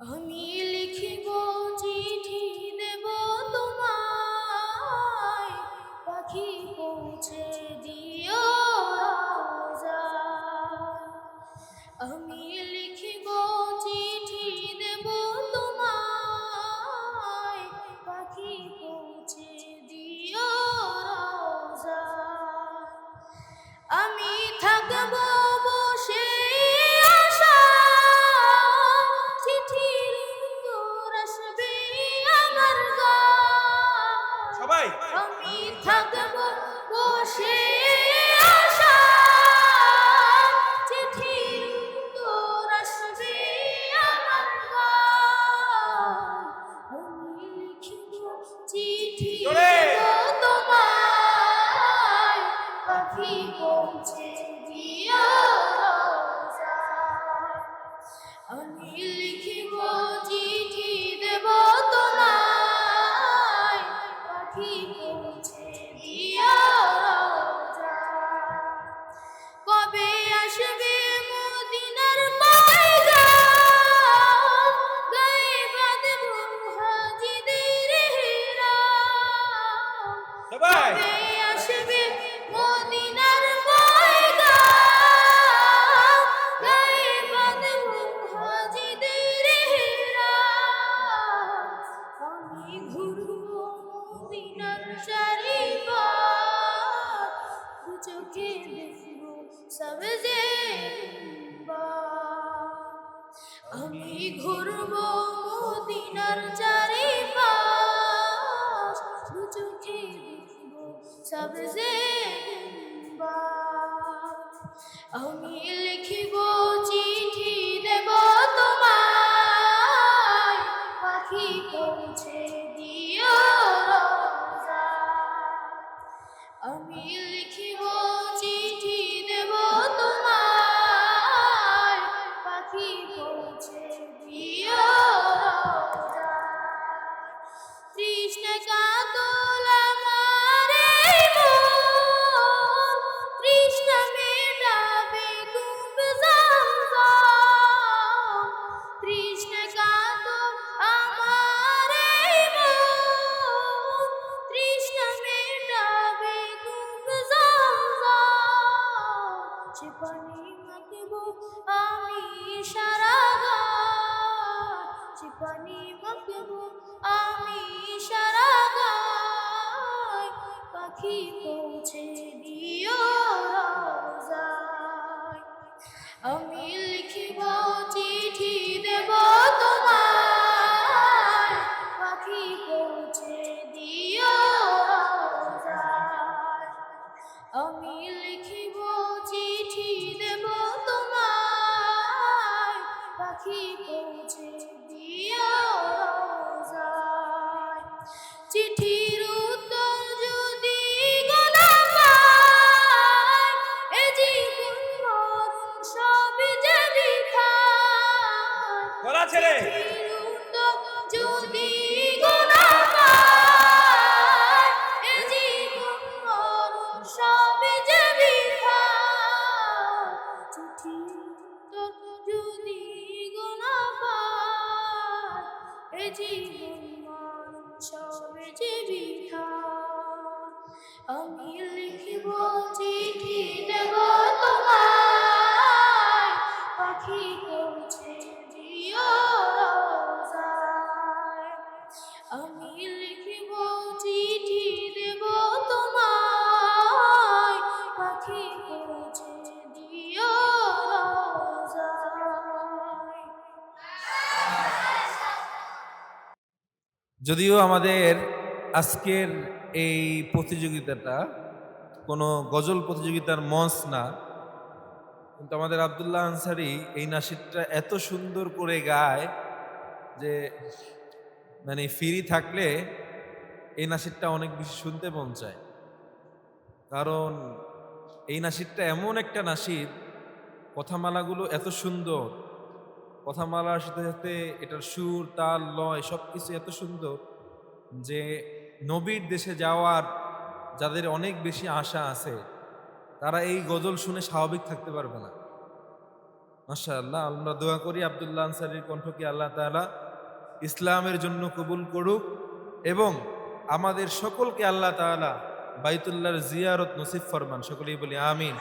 আমি ঘুরব মদিনার চারিপাশ। দু চোখে দেখব সবজে আমি লিখিব চিঠি দেব তোমায়। পাখি পৌঁছে দিও। আমি সে মাতিব আমি সারা গায়, মাতিব আমি সারা গায়, পাখি পৌঁছে দিও রোজায়। জীবন সবই যে বৃথায়। আমি লিখিব চিঠি দেব তোমায় পাখি দিও আমি যদিও আমাদের আজকের এই প্রতিযোগিতাটা কোনো গজল প্রতিযোগিতার মঞ্চ না, কিন্তু আমাদের আবদুল্লাহ আনসারি এই নাসিদটা এত সুন্দর করে গায় যে মানে ফ্রি থাকলে এই নাসিদটা অনেক বেশি শুনতে মন চায়। কারণ এই নাসিদটা এমন একটা নাসিদ কথামালাগুলো এত সুন্দর কথামালার সাথে সাথে এটার সুর, তাল, লয় সব কিছু এত সুন্দর যে নবীর দেশে যাওয়ার যাদের অনেক বেশি আশা আছে, তারা এই গজল শুনে স্বাভাবিক থাকতে পারবে না। মাশা আল্লাহ আমরা দোয়া করি আবদুল্লাহ আনসারির কণ্ঠকে আল্লাহ তাআলা ইসলামের জন্য কবুল করুক এবং আমাদের সকলকে আল্লাহ তাআলা বাইতুল্লাহর জিয়ারত নসিব ফরমান, সকলেই বলি আমিন।